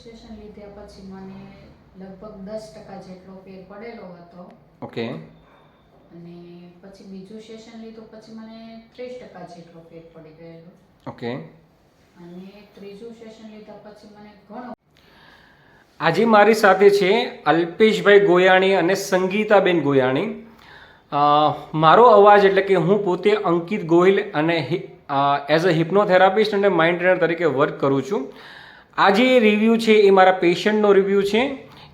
Session લીધા પછી મને લગભગ દસ ટકા જેટલો ફેર પડેલો હતો. ઓકે અને પછી બીજું સેશન લીધું પછી મને ત્રીસ ટકા જેટલો ફેર પડી ગયેલો. ઓકે અને ત્રીજું સેશન લીધા પછી મને ઘણો આજે મારી સાથે છે અલ્પેશભાઈ ગોયાણી અને સંગીતાબેન ગોયાણી. મારો અવાજ એટલે કે હું પોતે અંકિત ગોહિલ અને એઝ અ હિપ્નોથેરાપિસ્ટ અને માઇન્ડ ટ્રેનર તરીકે વર્ક કરું છું. આ જે રિવ્યૂ છે એ મારા પેશન્ટનો રિવ્યૂ છે.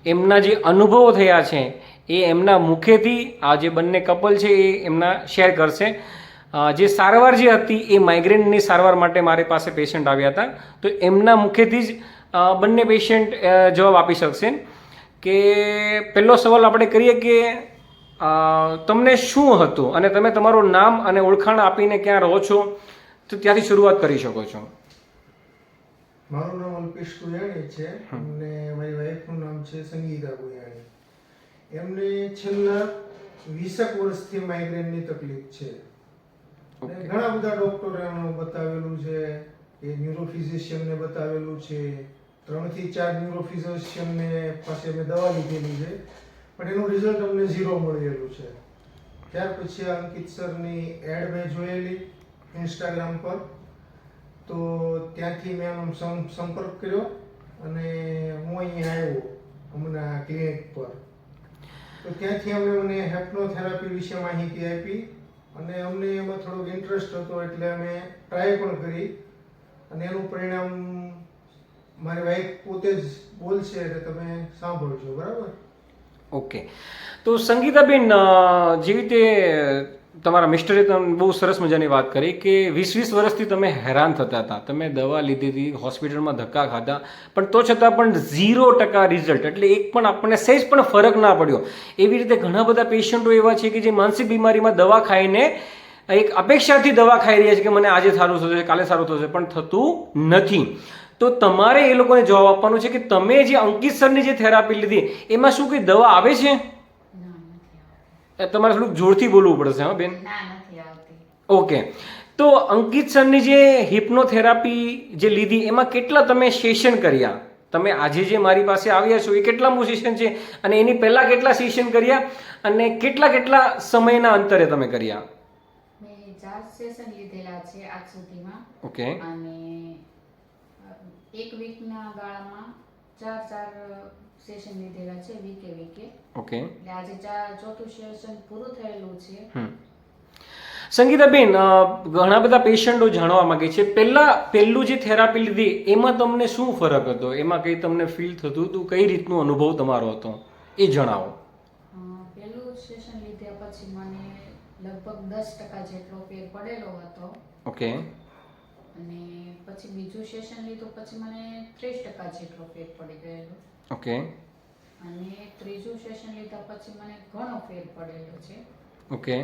એમના જે અનુભવો થયા છે એ એમના મુખેથી આ જે બંને કપલ છે એ એમના શેર કરશે. જે સારવાર જે હતી એ માઇગ્રેનની સારવાર માટે મારી પાસે પેશન્ટ આવ્યા હતા. તો એમના મુખેથી જ બંને પેશન્ટ જવાબ આપી શકશે. કે પહેલો સવાલ આપણે કરીએ કે તમને શું હતું? અને તમે તમારું નામ અને ઓળખાણ આપીને ક્યાં રહો છો? તો ત્યાંથી શરૂઆત કરી શકો છો. મારું નામ અલ્પેશ ગુયાણી છે. અને મારી વાઈફનું નામ છે સંગીતા કુયાણી એમને છેલ્લા વીસેક વર્ષથી માઇગ્રેનની તકલીફ છે. ઘણા બધા ડોક્ટરો એમનું બતાવેલું છે એ ન્યુરોફિઝિશિયનને બતાવેલું છે. ત્રણથી ચાર ન્યુરોફિઝિશિયનને પાસે મેં દવા લીધેલી છે. પણ એનું રિઝલ્ટ અમને ઝીરો મળેલું છે. ત્યાર પછી અંકિત સરની એડ મેં જોયેલી ઇન્સ્ટાગ્રામ પર. તો ત્યાંથી મેં આમ સંપર્ક કર્યો અને હું અહીંયા આવ્યો હમણાં ક્લિનિક પર. તો ત્યાંથી અમે મને હેપ્નોથેરાપી વિશે માહિતી આપી અને અમને એમાં થોડોક ઇન્ટરેસ્ટ હતો એટલે અમે ટ્રાય પણ કરી અને એનું પરિણામ મારી વાઈફ પોતે જ બોલશે એટલે તમે સાંભળજો, બરાબર? ઓકે તો સંગીતાબેન જેવી રીતે તમારા મિસ્ટરે તમે બહુ સરસ મજાની વાત કરી કે વીસ વીસ વર્ષથી તમે હેરાન થતા હતા. તમે દવા લીધી હતી, હોસ્પિટલમાં ધક્કા ખાધા, પણ તો છતાં પણ ઝીરો ટકા રિઝલ્ટ, એટલે એક પણ આપણને સહેજ પણ ફરક ના પડ્યો. એવી રીતે ઘણા બધા પેશન્ટો એવા છે કે જે માનસિક બીમારીમાં દવા ખાઈને એક અપેક્ષાથી દવા ખાઈ રહ્યા છે કે મને આજે સારું થશે, કાલે સારું થશે, પણ થતું નથી. તો તમારે એ લોકોને જવાબ આપવાનો છે કે તમે જે અંકિત સરની જે થેરાપી લીધી, એમાં શું કંઈ દવા આવે છે? તમારે થોડુંક જોરથી બોલવું પડશે હા બેન? ઓકે. તો અંકિત સરની જે હિપ્નોથેરાપી જે લીધી એમાં કેટલા તમે સેશન કર્યા? તમે આજે જે મારી પાસે આવ્યા છો એ કેટલામું સેશન છે? અને એની પહેલા કેટલા સેશન કર્યા? અને કેટલા કેટલા સમયના અંતરે તમે કર્યા? ચાર સેશન લીધેલા છે આજ સુધીમાં. ઓકે. અને એક વીકના ગાળામાં ચાર ચાર સેશન લીધેલા છે વીકે વીકે ઓકે. એટલે આજે ચાર ચોથું સેશન પૂરું થયેલું છે. સંગીતાબેન ઘણા બધા પેશન્ટો જાણવા માંગે છે. પહેલા પહેલું જે થેરાપી લીધી એમાં તમને શું ફરક હતો? એમાં કઈ તમને ફીલ થતું હતું? કઈ રીતનો અનુભવ તમારો હતો? એ જણાવો. પહેલું સેશન લીધા પછી મને લગભગ દસ ટકા જેટલો ફેર પડેલો હતો. ઓકે. અને પછી બીજું સેશન લીધું પછી મને ત્રીસ ટકા જેટલો ફેર પડી ગયેલો. ઓકે. અને ત્રીજું સેશન લીધા પછી મને ઘણો ફેર પડેલો છે. ઓકે.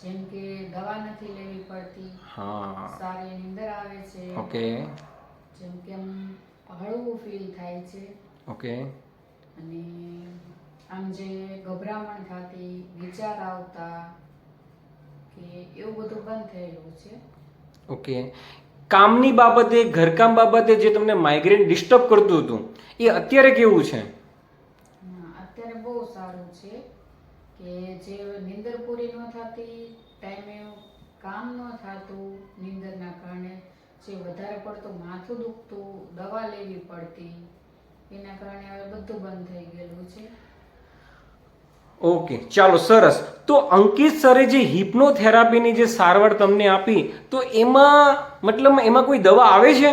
જેમ કે દવા નથી લેવી પડતી. હા. સારી નીંદર આવે છે. ઓકે. જેમ કે આમ હળવું ફીલ થાય છે. ઓકે. અને આમ જે ગભરામણ થતી વિચાર આવતા કે એવું બધું બંધ થયેલું છે. ઓકે. કામની બાબતે, ઘરકામ બાબતે જે તમને માઇગ્રેન ડિસ્ટર્બ કરતું હતું, એ અત્યારે કેવું છે? અત્યારે બહુ સારું છે કે જે નિંદર પૂરી ન થતી ટાઈમે કામ ન થતું નીંદરના કારણે, જે વધારે પડતું માથું દુખતું, દવા લેવી પડતી, એના કારણે હવે બધું બંધ થઈ ગયેલું છે. ઓકે ચાલો સરસ. તો અંકિત સરે જે હિપ્નોથેરાપીની જે સારવાર તમને આપી તો એમાં મતલબ એમાં કોઈ દવા આવે છે?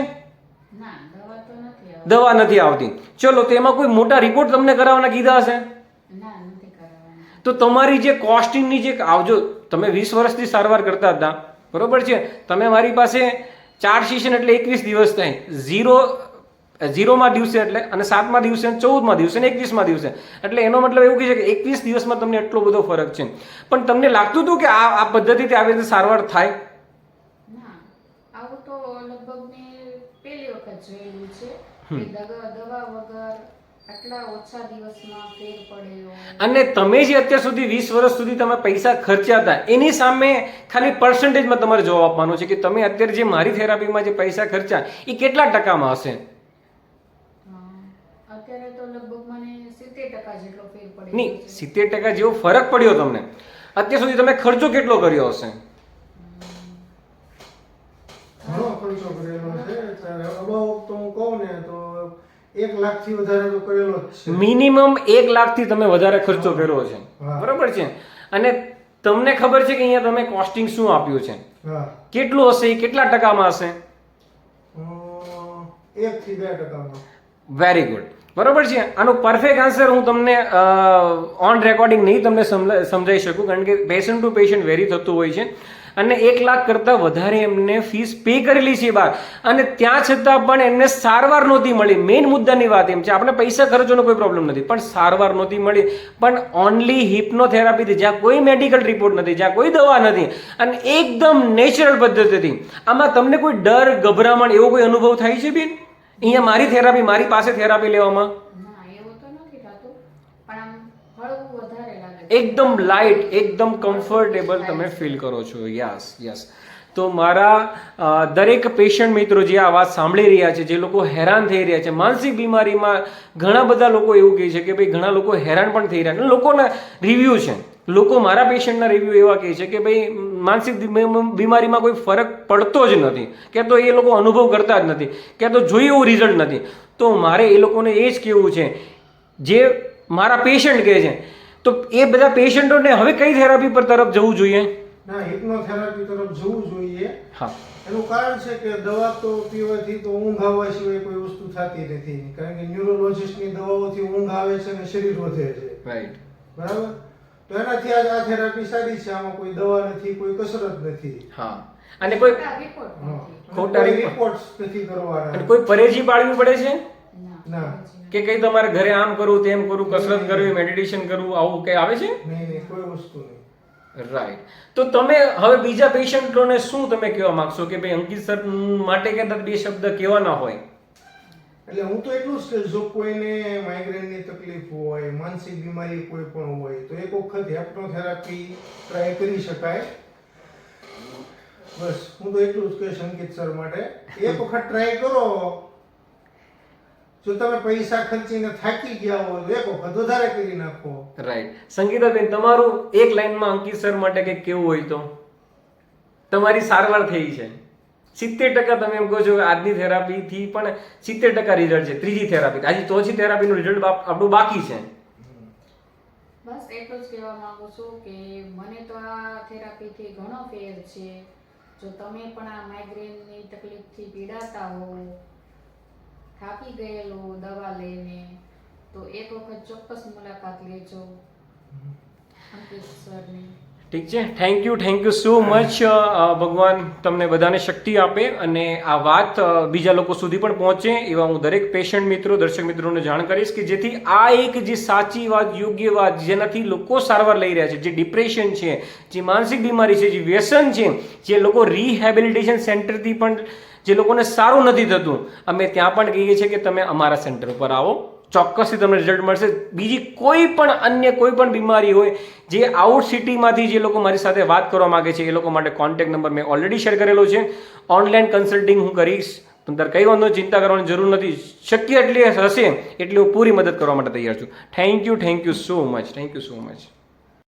દવા નથી આવતી. ચલો તો એમાં કોઈ મોટા રિપોર્ટ તમને કરાવવાના કીધા હશે? તો તમારી જે કોસ્ટિંગની જે આવજો તમે વીસ વર્ષથી સારવાર કરતા હતા બરોબર છે? તમે મારી પાસે ચાર સેશન એટલે એકવીસ દિવસ થાય. ઝીરો ઝીરોમાં દિવસે એટલે અને સાતમા દિવસે અને ચૌદમા દિવસે અને એકવીસમાં દિવસે. એટલે એનો મતલબ એવું કહે છે કે એકવીસ દિવસમાં તમને એટલો બધો ફરક છે. પણ તમને લાગતું હતું કે આ આ પદ્ધતિથી આવી રીતે સારવાર થાય? આવું તો લગભગ મેં પહેલી વખત જોયેલું છે કે દવા વગર આટલા ઓછા દિવસમાં ફેર પડેલો અને તમે જે અત્યાર સુધી વીસ વર્ષ સુધી તમે પૈસા ખર્ચ્યા હતા એની સામે ખાલી પર્સન્ટેજમાં તમારે જવાબ આપવાનો છે કે તમે અત્યારે જે મારી થેરાપીમાં જે પૈસા ખર્ચ્યા એ કેટલા ટકામાં હશે અ, અત્યારે તો લગભગ મને સિત્તેર ટકા જેટલો ફેર પડી નહીં સિત્તેર ટકા જેવો ફરક પડ્યો તમને. અત્યાર સુધી તમે ખર્ચો કેટલો કર્યો હશે? ઘણો ખર્ચો કરેલો છે. ત્યારે તો હું કહું ને તો એક લાખથી વધારે તો કરેલો છે. મિનિમમ એક લાખથી તમે વધારે ખર્ચો કર્યો છે. બરાબર છે? અને તમને ખબર છે કે અહીંયા તમે કોસ્ટિંગ શું આપ્યું છે? કેટલું હશે? એ કેટલા ટકામાં હશે? એક થી બે ટકામાં. વેરી ગુડ બરોબર છે. આનો પરફેક્ટ આન્સર હું તમને ઓન રેકોર્ડિંગ નહીં તમને સમજાવી શકું, કારણ કે પેશન્ટ ટુ પેશન્ટ વેરી થતું હોય છે. અને એક લાખ કરતાં વધારે એમને ફીસ પે કરેલી છે બહાર. અને ત્યાં છતાં પણ એમને સારવાર નહોતી મળી. મેઇન મુદ્દાની વાત એમ છે. આપણે પૈસા ખર્ચવાનો કોઈ પ્રોબ્લેમ નથી. પણ સારવાર નહોતી મળી. પણ ઓનલી હિપ્નોથેરાપીથી જ્યાં કોઈ મેડિકલ રિપોર્ટ નથી, જ્યાં કોઈ દવા નથી, અને એકદમ નેચરલ પદ્ધતિથી. આમાં તમને કોઈ ડર, ગભરામણ એવો કોઈ અનુભવ થાય છે બેન? અહીંયા મારી થેરાપી મારી પાસે થેરાપી લેવામાં. એકદમ લાઇટ એકદમ કમ્ફર્ટેબલ તમે ફીલ કરો છો. યસ યસ તો મારા દરેક પેશન્ટ મિત્રો જે આ વાત સાંભળી રહ્યા છે જે લોકો હેરાન થઈ રહ્યા છે માનસિક બીમારીમાં ઘણા બધા લોકો એવું કહે છે કે ભાઈ ઘણા લોકો હેરાન પણ થઈ રહ્યા છે. લોકોના રિવ્યૂ છે. લોકો મારા પેશન્ટના રિવ્યૂ એવા કહે છે કે ભાઈ માનસિક બીમારીમાં કોઈ ફરક પડતો જ નથી. કે તો એ લોકો અનુભવ કરતા જ નથી. કે તો જોઈએ એવું રિઝલ્ટ નથી. તો મારે એ લોકોને એ જ કહેવું છે. જે મારા પેશન્ટ કહે છે તો એ બધા પેશન્ટોને હવે કઈ થેરાપી પર તરફ જવું જોઈએ? ના હિપ્નોથેરાપી તરફ જવું જોઈએ. હા. એનું કારણ છે કે દવા તો પીવાથી તો ઊંઘ આવવા સિવાય કોઈ વસ્તુ થતી નથી. કારણ કે ન્યુરોલોજિસ્ટની દવાઓથી ઊંઘ આવે છે અને શરીર વધે છે. રાઈટ બરાબર? તો એનાથી આ આ થેરાપી સારી છે આમાં કોઈ દવા નથી કોઈ કસરત નથી. હા. અને કોઈ ખોટા report નથી. કરવાના. અને કોઈ પરેજી પાડવી પડે છે? ના ના. કે કઈ તમારે ઘરે આમ કરવું તેમ કરવું કસરત કરવી મેડિટેશન કરવું આવું કઈ આવે છે? નહીં નહીં કોઈ વસ્તુ નહીં. રાઈટ તો તમે હવે બીજા પેશન્ટોને શું તમે કહેવા માંગશો? કે ભાઈ અંકિત સર માટે કદાચ બે શબ્દ કહેવાના હોય? એટલે હું તો એટલું જ કહીશ, જો કોઈને માઇગ્રેનની તકલીફ હોય, માનસિક બીમારી કોઈ પણ હોય, તો એક વખત હેપ્નોથેરાપી ટ્રાય કરી શકાય. બસ, હું તો એટલું જ કહીશ અંકિત સર માટે. એક વખત ટ્રાય કરો. જો તમે પૈસા ખર્ચીને થાકી ગયા તો એક વખત વધારે કરી નાખો. રાઈટ સંગીતાબેન, તમારું એક લાઈનમાં અંકિત સર માટે કંઈક કેવું હોય તો? તમારી સારવાર થઈ છે. સિત્તેર ટકા તમે એમ કહો છો કે આજની થેરાપીથી પણ સિત્તેર ટકા રિઝલ્ટ છે ત્રીજી થેરાપી. આજે ચોથી થેરાપીનું રિઝલ્ટ આપણું બાકી છે. બસ એટલું જ કહેવા માંગુ છું કે મને તો આ થેરાપીથી ઘણો ફેર છે. જો તમે પણ આ માઇગ્રેનની તકલીફથી પીડાતા હો થાકી ગયેલો દવા લઈને તો એક વખત ચોક્કસ મુલાકાત લેજો. અંકિત સરની. ઠીક છે? Thank you thank you so much ભગવાન તમને બધાને શક્તિ આપે અને આ વાત બીજા લોકો સુધી પણ પહોંચે એવા હું દરેક પેશન્ટ મિત્રો, દર્શક મિત્રોને જાણ કરીશ કે જેથી આ એક જે સાચી વાત, યોગ્ય વાત જેનાથી લોકો સારવાર લઈ રહ્યા છે, જે ડિપ્રેશન છે, જે માનસિક બીમારી છે, જે વ્યસન છે, જે લોકો રિહેબિલિટેશન સેન્ટરથી પણ જે લોકોને સારું નથી થતું, અમે ત્યાં પણ કહીએ છીએ કે તમે અમારા સેન્ટર ઉપર આવો. ચોક્કસથી તમને રિઝલ્ટ મળશે. બીજી કોઈ પણ અન્ય કોઈ પણ બીમારી હોય, જે આઉટ સિટીમાંથી જે લોકો મારી સાથે વાત કરવા માગે છે, એ લોકો માટે કોન્ટેક્ટ નંબર મેં ઓલરેડી શેર કરેલો છે. ઓનલાઈન કન્સલ્ટિંગ હું કરીશ. અંદર કંઈ વાંધો, ચિંતા કરવાની જરૂર નથી. શક્ય એટલી હશે, એટલી હું પૂરી મદદ કરવા માટે તૈયાર છું. Thank you thank you so much thank you so much